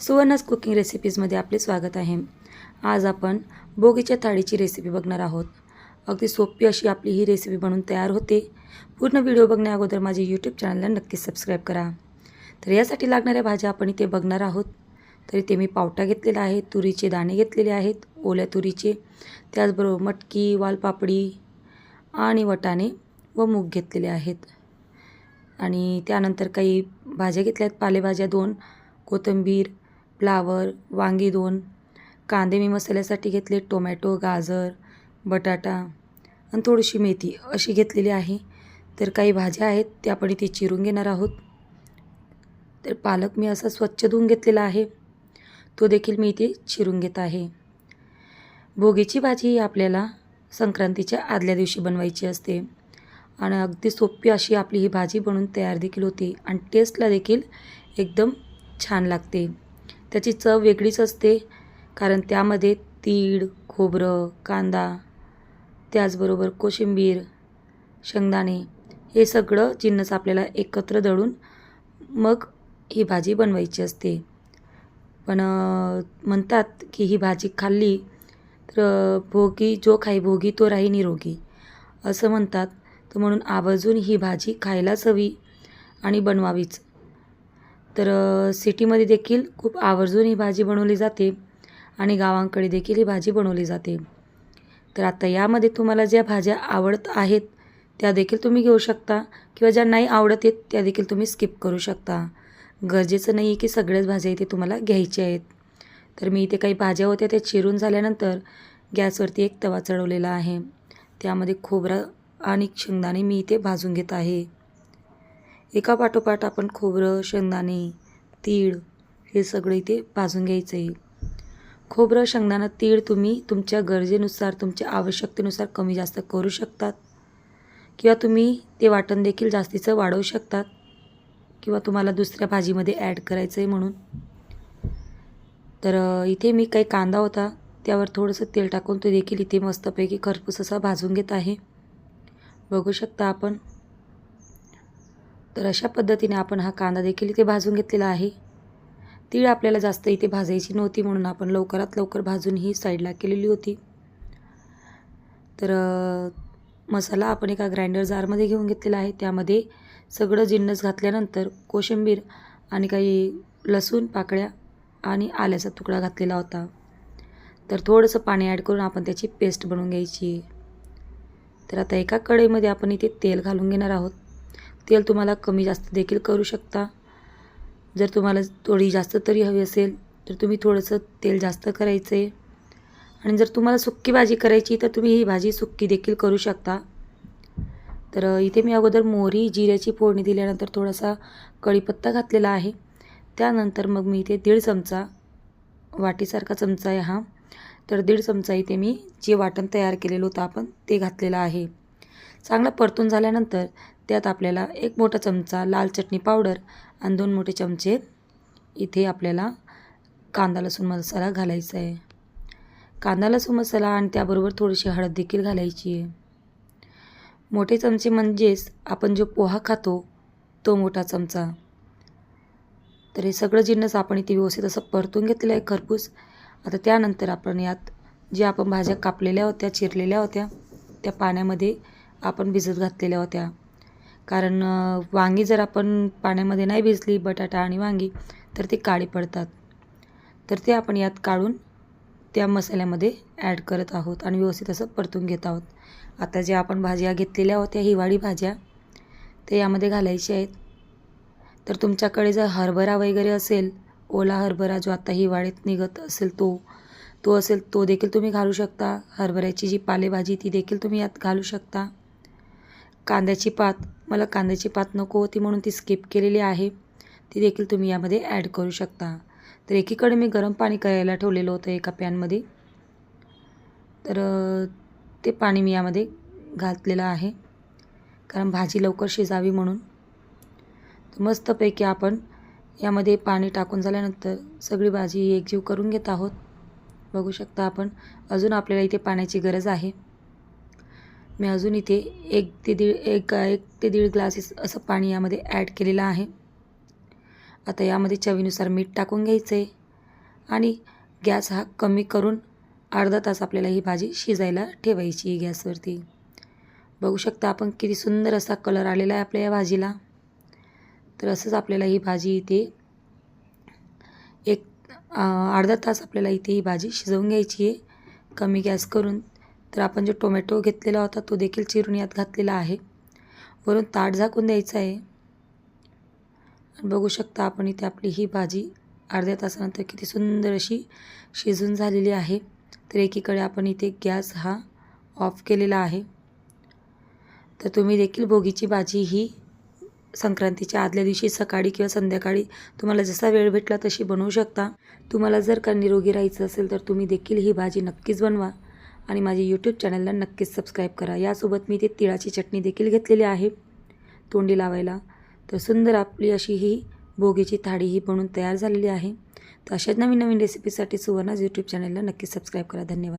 सुवर्णस cooking रेसिपीजमध्ये आपले स्वागत आहे. आज आपण बोगीच्या थाळीची रेसिपी बघणार आहोत. अगदी सोपी अशी आपली ही रेसिपी बनवून तयार होते. पूर्ण व्हिडिओ बघण्या अगोदर माझे यूट्यूब चॅनलला नक्की सबस्क्राईब करा. तर यासाठी लागणाऱ्या भाज्या आपण इथे बघणार आहोत. तर इथे मी पावटा घेतलेला आहे तुरीचे दाणे घेतलेले आहेत ओल्या तुरीचे त्याचबरोबर मटकी वालपापडी आणि वटाणे व मूग घेतलेले आहेत. आणि त्यानंतर काही भाज्या घेतल्या आहेत पालेभाज्या दोन कोथिंबीर फ्लावर वांगी दोन. कांदे मी मसाल्यासाठी घेतले टोमॅटो गाजर बटाटा आणि थोडीशी मेथी अशी घेतलेली आहे. तर काही भाज्या आहेत त्या आपण इथे चिरून घेणार आहोत. तर पालक मी असा स्वच्छ धुवून घेतलेला आहे. तो देखील मी इथे चिरून घेत आहे. भोगीची भाजी ही आपल्याला संक्रांतीच्या आदल्या दिवशी बनवायची असते. आणि अगदी सोपी अशी आपली ही भाजी बनवून तयार देखील होते आणि टेस्टला देखील एकदम छान लागते. त्याची चव वेगळीच असते कारण त्यामध्ये तीळ खोबरं कांदा त्याचबरोबर कोशिंबीर शेंगदाणे हे सगळं जिन्नस आपल्याला एकत्र दळून मग ही भाजी बनवायची असते. पण म्हणतात की ही भाजी खाल्ली तर भोगी जो खाई भोगी तो राही निरोगी. असं म्हणतात. तर म्हणून आवर्जून ही भाजी खायलाच हवी आणि बनवावीच. तर सिटीमध्ये देखील खूप आवर्जून ही भाजी बनवली जाते आणि गावांकडे देखील ही भाजी बनवली जाते. तर आता यामध्ये तुम्हाला ज्या भाज्या आवडत आहेत त्या देखील तुम्ही घेऊ शकता किंवा ज्या नाही आवडत आहेत त्या देखील तुम्ही स्किप करू शकता. गरजेचं नाही आहे की सगळ्याच भाज्या इथे तुम्हाला घ्यायच्या आहेत. तर मी इथे काही भाज्या होत्या त्या चिरून झाल्यानंतर गॅसवरती एक तवा चढवलेला आहे. त्यामध्ये खोबरा आणि शेंगदाणे मी इथे भाजून घेत आहे. एका पाठोपाठ आपण खोबरं शेंगदाणे तीळ हे सगळं इथे भाजून घ्यायचं. आहे खोबरं शेंगदाणा तीळ तुम्ही तुमच्या गरजेनुसार तुमच्या आवश्यकतेनुसार कमी जास्त करू शकतात. किंवा तुम्ही ते वाटण देखील जास्तीचं वाढवू शकतात. किंवा तुम्हाला दुसऱ्या भाजीमध्ये ॲड करायचं आहे म्हणून. तर इथे मी काही कांदा होता. त्यावर थोडंसं तेल टाकून तो देखील इथे मस्तपैकी खरपूस असा भाजून घेत आहे. बघू शकता आपण. तर अशा पद्धतीने आपण हा कांदा देखील इथे भाजून घेतलेला आहे. तीळ आपल्याला जास्त इथे भाजायची नव्हती म्हणून आपण लवकरात लवकर भाजून ही साईडला केलेली होती. तर मसाला आपण एका ग्राइंडर जारमध्ये घेऊन घेतलेला आहे. त्यामध्ये सगळं जिन्नस घातल्यानंतर कोशिंबीर आणि काही लसूण पाकळ्या आणि आल्याचा तुकडा घातलेला होता. तर थोडंसं पाणी ॲड करून आपण त्याची पेस्ट बनवून घ्यायची. तर आता एका कढईमध्ये आपण इथे तेल घालून घेणार आहोत. तेल तुम्हाला कमी जास्त देखील करू शकता. जर तुम्हाला थोडी जास्त तरी हवी असेल तर तुम्ही थोडंसं तेल जास्त करायचं आहे आणि जर तुम्हाला सुक्की भाजी करायची तर तुम्ही ही भाजी सुक्की देखील करू शकता. तर इथे मी अगोदर मोहरी जिऱ्याची फोडणी दिल्यानंतर थोडासा कढीपत्ता घातलेला आहे. त्यानंतर मग मी इथे दीड चमचा वाटीसारखा चमचा आहे हा. तर दीड चमचा इथे मी जे वाटण तयार केलेलं होतं आपण ते घातलेलं आहे. चांगलं परतून झाल्यानंतर त्यात आपल्याला एक मोठा चमचा लाल चटणी पावडर आणि दोन मोठे चमचे इथे आपल्याला कांदा लसूण मसाला घालायचा आहे. कांदा लसूण मसाला आणि त्याबरोबर थोडीशी हळद देखील घालायची आहे. मोठे चमचे म्हणजेच आपण जो पोहा खातो तो मोठा चमचा. तर हे सगळं जिन्नस आपण इथे व्यवस्थित असं परतून घेतलेलं आहे खरपूस. आता त्यानंतर आपण यात जे आपण भाज्या कापलेल्या होत्या चिरलेल्या होत्या त्या पाण्यामध्ये आपण भिजत घातलेल्या होत्या. कारण वांगी जर आपण पाण्यामध्ये नाही भिजली बटाटा आणि वांगी तर ती काळी पडतात. तर ते आपण यात काढून त्या मसाल्यामध्ये ॲड करत आहोत आणि व्यवस्थित असं परतून घेत आहोत. आता ज्या आपण भाज्या घेतलेल्या होत्या हिवाळी भाज्या ते यामध्ये घालायच्या आहेत. तर तुमच्याकडे जर हरभरा वगैरे असेल ओला हरभरा जो आता हिवाळ्यात निघत असेल तो तो असेल तो देखील तुम्ही घालू शकता. हरभऱ्याची जी पालेभाजी ती देखील तुम्ही यात घालू शकता. कांद्याची पात मला कांद्याची पात नको होती म्हणून ती स्किप केलेली आहे. ती देखील तुम्ही यामध्ये ॲड करू शकता. तर एकीकडे मी गरम पाणी करायला ठेवलेलं होतं एका पॅनमध्ये तर ते पाणी मी यामध्ये घातलेलं आहे. कारण भाजी लवकर शिजावी म्हणून. तर मस्तपैकी आपण यामध्ये पाणी टाकून झाल्यानंतर सगळी भाजी एकजीव करून घेत आहोत. बघू शकता आपण अजून आपल्याला इथे पाण्याची गरज आहे. मी अजून इथे एक ते दीड एक एक ते दीड ग्लासेस असं पाणी यामध्ये ॲड केलेलं आहे. आता यामध्ये चवीनुसार मीठ टाकून घ्यायचं आहे आणि गॅस हा कमी करून अर्धा तास आपल्याला ही भाजी शिजायला ठेवायची गॅसवरती. बघू शकता आपण किती सुंदर असा कलर आलेला आहे आपल्या या भाजीला. तर असंच आपल्याला ही भाजी इथे एक अर्धा तास आपल्याला इथे ही भाजी शिजवून घ्यायची आहे. कमी गॅस करून तर आपण जो टोमॅटो घेतलेला होता तो देखील चिरून यात घातलेला आहे. वरून ताट झाकून द्यायचं आहे. आणि बघू शकता आपण इथे आपली ही भाजी अर्ध्या तासानंतर किती सुंदर अशी शिजून झालेली आहे. तर एकीकडे आपण इथे गॅस हा ऑफ केलेला आहे. तर तुम्ही देखील भोगीची भाजी ही संक्रांतीच्या आदल्या दिवशी सकाळी किंवा संध्याकाळी तुम्हाला जसा वेळ भेटला तशी बनवू शकता. तुम्हाला जर का निरोगी राहायचं असेल तर तुम्ही देखील ही भाजी नक्कीच बनवा. आणि माझ्या यूट्यूब चॅनलला नक्कीच सबस्क्राईब करा. यासोबत मी ते तिळाची चटणी देखील घेतलेली आहे. तोंडी लावायला. तर सुंदर आपली अशी ही भोगीची थाळी ही बनून तयार झालेली आहे. तर अशाच नवीन नवीन रेसिपीसाठी सुवर्णाज यूट्यूब चॅनलला नक्कीच सबस्क्राईब करा. धन्यवाद.